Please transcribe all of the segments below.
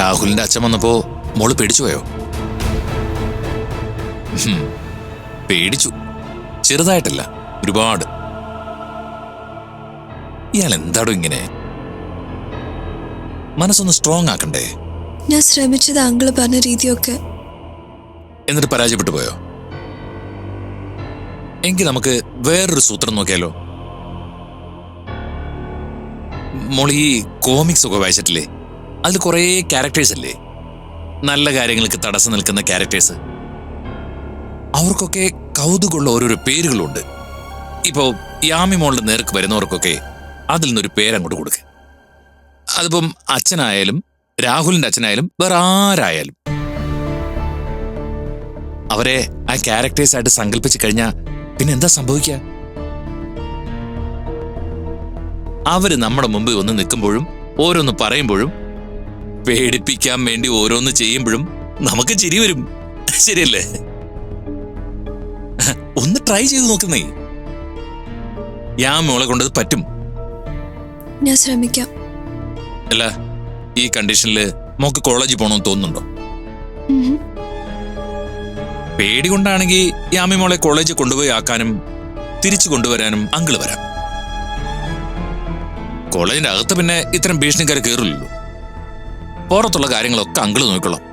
രാഹുലിന്റെ അച്ഛൻ വന്നപ്പോ മോൾ പേടിച്ചു പോയോ? പേടിച്ചു. ചെറുതായിട്ടല്ല ഒരുപാട്. ഇയാൾ എന്താടോ ഇങ്ങനെ? മനസ്സൊന്ന് സ്ട്രോങ് ആക്കണ്ടേ? ഞാൻ ശ്രമിച്ചത് അങ്കിൾ പറഞ്ഞ രീതിയൊക്കെ. എന്നിട്ട് പരാജയപ്പെട്ടു പോയോ? എങ്കിൽ നമുക്ക് വേറൊരു സൂത്രം നോക്കിയാലോ? മോളി ഈ കോമിക്സ് ഒക്കെ വായിച്ചിട്ടില്ലേ? അതിൽ കുറേ ക്യാരക്ടേഴ്സ് അല്ലേ നല്ല കാര്യങ്ങൾക്ക് തടസ്സം നിൽക്കുന്ന ക്യാരക്ടേഴ്സ് അവർക്കൊക്കെ കൗതുകമുള്ള ഓരോരോ പേരുകളുണ്ട്. ഇപ്പോ യാമി മോളുടെ നേർക്ക് വരുന്നവർക്കൊക്കെ അതിൽ നിന്നൊരു പേരങ്ങോട്ട് കൊടുക്കുക അതിപ്പം അച്ഛനായാലും രാഹുലിന്റെ അച്ഛനായാലും വേറെ ആരായാലും. അവരെ ആ ക്യാരക്ടേഴ്സ് ആയിട്ട് സങ്കല്പിച്ച് കഴിഞ്ഞാൽ പിന്നെ എന്താ സംഭവിക്കുക അവർ നമ്മുടെ മുമ്പിൽ ഒന്ന് നിൽക്കുമ്പോഴും ഓരോന്ന് പറയുമ്പോഴും പേടിപ്പിക്കാൻ വേണ്ടി ഓരോന്ന് ചെയ്യുമ്പോഴും നമുക്ക് ചിരി വരും. ശരിയല്ലേ? ഒന്ന് ട്രൈ ചെയ്ത് നോക്കുന്നേ. ഞാൻ മോളെ കൊണ്ടത് പറ്റും. ഞാൻ ശ്രമിക്കാം. അല്ല ഈ കണ്ടീഷനിൽ മോക്ക് കോളേജിൽ പോകണമെന്ന് തോന്നുന്നുണ്ടോ. പേടി കൊണ്ടാണെങ്കിൽ യാമി മോളെ കോളേജിൽ കൊണ്ടുപോയി ആക്കാനും തിരിച്ചു കൊണ്ടുവരാനും അങ്കിൾ വരാം. കോളേജിന്റെ അകത്ത് പിന്നെ ഇത്തരം ഭീഷണിക്കാർ കയറില്ലല്ലോ പുറത്തുള്ള കാര്യങ്ങളൊക്കെ അങ്കിൾ നോക്കിക്കൊള്ളാം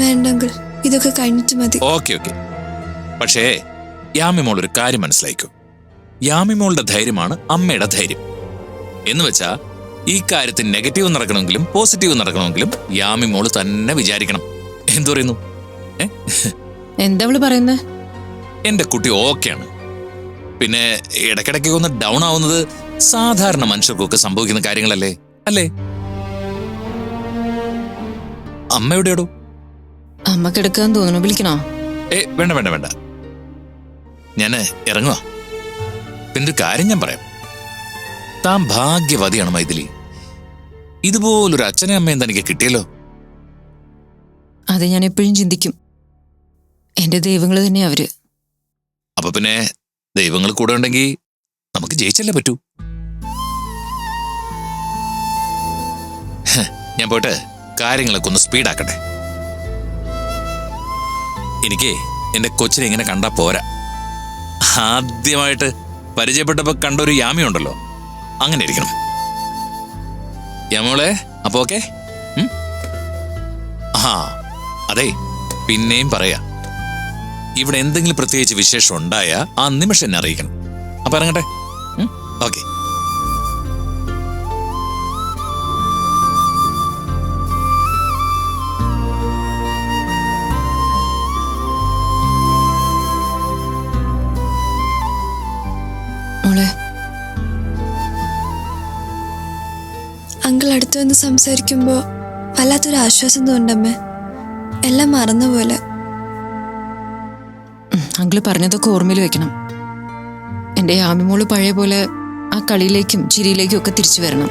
വേണ്ട അങ്കിൾ ഇതൊക്കെ കഴിഞ്ഞിട്ട് മതി. Okay okay. പക്ഷേ യാമിമോൾ ഒരു കാര്യം മനസ്സിലാക്കൂ യാമിമോളുടെ ധൈര്യമാണ് അമ്മയുടെ ധൈര്യം. എന്ന് വെച്ചാ ഈ കാര്യത്തിൽ നെഗറ്റീവ് നടക്കണമെങ്കിലും പോസിറ്റീവ് നടക്കണമെങ്കിലും യാമിമോൾ തന്നെ വിചാരിക്കണം. എന്തു പറയുന്നു? എന്താ അവൾ പറയുന്നേ? എന്റെ കുട്ടി ഓക്കെയാണ്. പിന്നെ ഇടയ്ക്കിടയ്ക്ക് ഒന്ന് ഡൗൺ ആവുന്നത് സാധാരണ മനുഷ്യർക്കൊക്കെ സംഭവിക്കുന്ന കാര്യങ്ങളല്ലേ? അല്ലേ? അമ്മ എവിടെയാടോ? അമ്മ കിടക്കാൻ തോന്നുന്നു. വിളിക്കണോ? ഏ വേണ്ട വേണ്ട വേണ്ട. ഞാൻ ഇറങ്ങുക പിന്നെ ഒരു കാര്യം ഞാൻ പറയാം. താൻ ഭാഗ്യവതിയാണ് മൈഥിലി. ഇതുപോലൊരു അച്ഛനെയും അമ്മയും തനിക്ക് കിട്ടിയല്ലോ. അത് ഞാൻ എപ്പോഴും ചിന്തിക്കും. എന്റെ ദൈവങ്ങൾ തന്നെ അവർ. അപ്പൊ പിന്നെ ദൈവങ്ങൾ കൂടെ ഉണ്ടെങ്കിൽ നമുക്ക് ജയിച്ചല്ലേ പറ്റൂ? ഞാൻ പോയിട്ട് കാര്യങ്ങളൊക്കെ ഒന്ന് സ്പീഡാക്കട്ടെ. എനിക്ക് എന്റെ കൊച്ചിനെ ഇങ്ങനെ കണ്ടാൽ പോരാ. ആദ്യമായിട്ട് പരിചയപ്പെട്ടപ്പോൾ കണ്ട ഒരു യാമി ഉണ്ടല്ലോ അങ്ങനെ ഇരിക്കണം. യമോളെ അപ്പോ ഓക്കെ? ആ അതെ പിന്നെയും പറയാ. ഇവിടെ എന്തെങ്കിലും പ്രത്യേകിച്ച് വിശേഷം ഉണ്ടായാൽ ആ നിമിഷം എന്നെ അറിയിക്കണം. അപ്പൊ ഇറങ്ങട്ടെ? ഓക്കെ. അങ്കിൾ അടുത്തു വന്ന് സംസാരിക്കുമ്പോൾ വല്ലാത്തൊരു ആശ്വാസം തോന്നമ്മേ എല്ലാം മറന്ന പോലെ അങ്കിൾ പറഞ്ഞതൊക്കെ ഓർമ്മയിൽ വെക്കണം. എന്റെ ആമിമോൾ പഴയ പോലെ ആ കളിയിലേക്കും ചിരിയിലേക്കും ഒക്കെ തിരിച്ചു വരണം.